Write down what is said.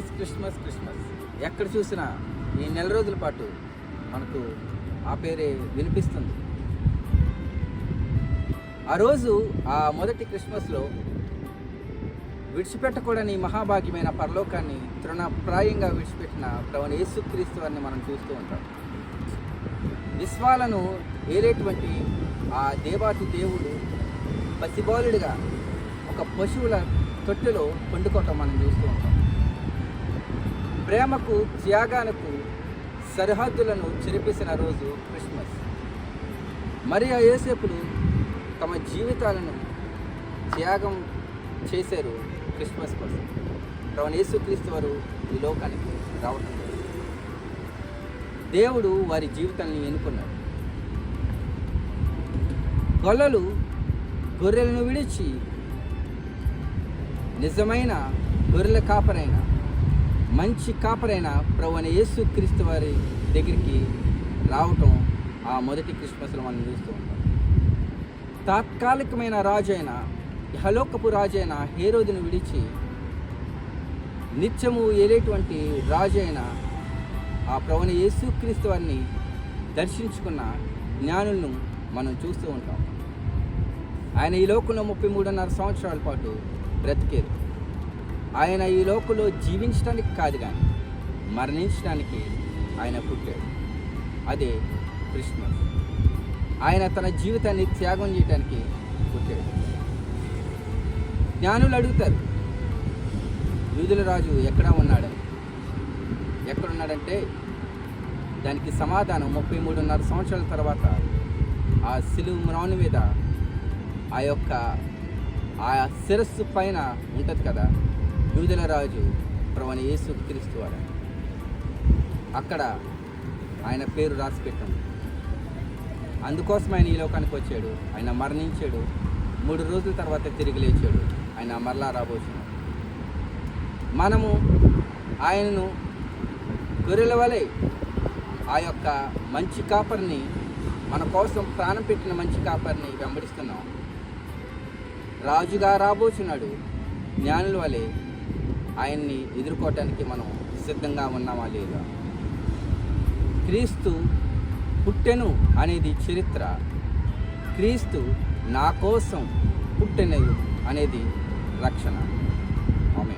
Christmas Christmas ఎక్కడ చూసినా ఈ నెల రోజుల పాటు మనకు ఆ పేరే వినిపిస్తుంది. ఆ రోజు ఆ మొదటి క్రిస్మస్లో విడిచిపెట్టకూడని మహాభాగ్యమైన పరలోకాన్ని తృణప్రాయంగా విడిచిపెట్టిన ప్రవణ యేసుక్రీస్తు వారిని మనం చూస్తూ ఉంటాం. విశ్వాలను ఏరేటువంటి ఆ దేవాతి దేవుడు పసిబాలుడిగా ఒక పశువుల తొట్టెలో పండుకోవటం మనం చూస్తూ ఉంటాం. ప్రేమకు త్యాగానికి సరిహద్దులను చెరిపేసిన రోజు క్రిస్మస్. మరి ఆ యేసేపులు తమ జీవితాలను త్యాగం చేశారు క్రిస్మస్ కోసం. ప్రవణ యేసుక్రీస్తు వారు ఈ లోకానికి రావటం దేవుడు వారి జీవితాన్ని ఎన్నుకున్నాడు. గొల్లలు గొర్రెలను విడిచి నిజమైన గొర్రెల కాపరైన మంచి కాపరైన ప్రవణ యేసు క్రీస్తు వారి దగ్గరికి రావటం ఆ మొదటి క్రిస్మస్లో మనం చూస్తూ ఉంటాం. తాత్కాలికమైన రాజు అయిన హలోకపు రాజు అయిన హేరోదును విడిచి నిత్యము ఏలేటువంటి రాజు అయిన ఆ ప్రవణ యేసుక్రీస్తు వారిని దర్శించుకున్న జ్ఞానులను మనం చూస్తూ ఉంటాం. ఆయన ఈ లోకంలో ముప్పై మూడున్నర సంవత్సరాల పాటు బ్రతికేరు. ఆయన ఈ లోకంలో జీవించడానికి కాదు కానీ మరణించడానికి ఆయన పుట్టాడు. అదే క్రిస్మస్ ఆయన తన జీవితాన్ని త్యాగం చేయడానికి పుట్టాడు. జ్ఞానులు అడుగుతారు యూదుల రాజు ఎక్కడ ఉన్నాడు? ఎక్కడున్నాడంటే దానికి సమాధానం ముప్పై మూడున్నర సంవత్సరాల తర్వాత ఆ సిలువు మ్రాను మీద ఆ యొక్క ఆ శిరస్సు పైన ఉంటుంది కదా? యూదుల రాజు ప్రవణ యేసు క్రీస్తు వారు. అక్కడ ఆయన పేరు రాసి పెట్టాం అందుకోసం ఆయన ఈ లోకానికి వచ్చాడు. ఆయన మరణించాడు. మూడు రోజుల తర్వాత తిరిగి లేచాడు. ఆయన మరలా రాబోతున్నాడు. మనము ఆయనను గొర్రెల వలె ఆ యొక్క మంచి కాపరిని మన కోసం ప్రాణం పెట్టిన మంచి కాపరిని వెంబడిస్తున్నాం. రాజుగా రాబోచున్నాడు జ్ఞానుల వలె ఆయన్ని ఎదుర్కోవటానికి మనం సిద్ధంగా ఉన్నామా లేదా? క్రీస్తు పుట్టెను అనేది చరిత్ర. క్రీస్తు నా కోసం పుట్టెను అనేది రక్షణ. ఆమె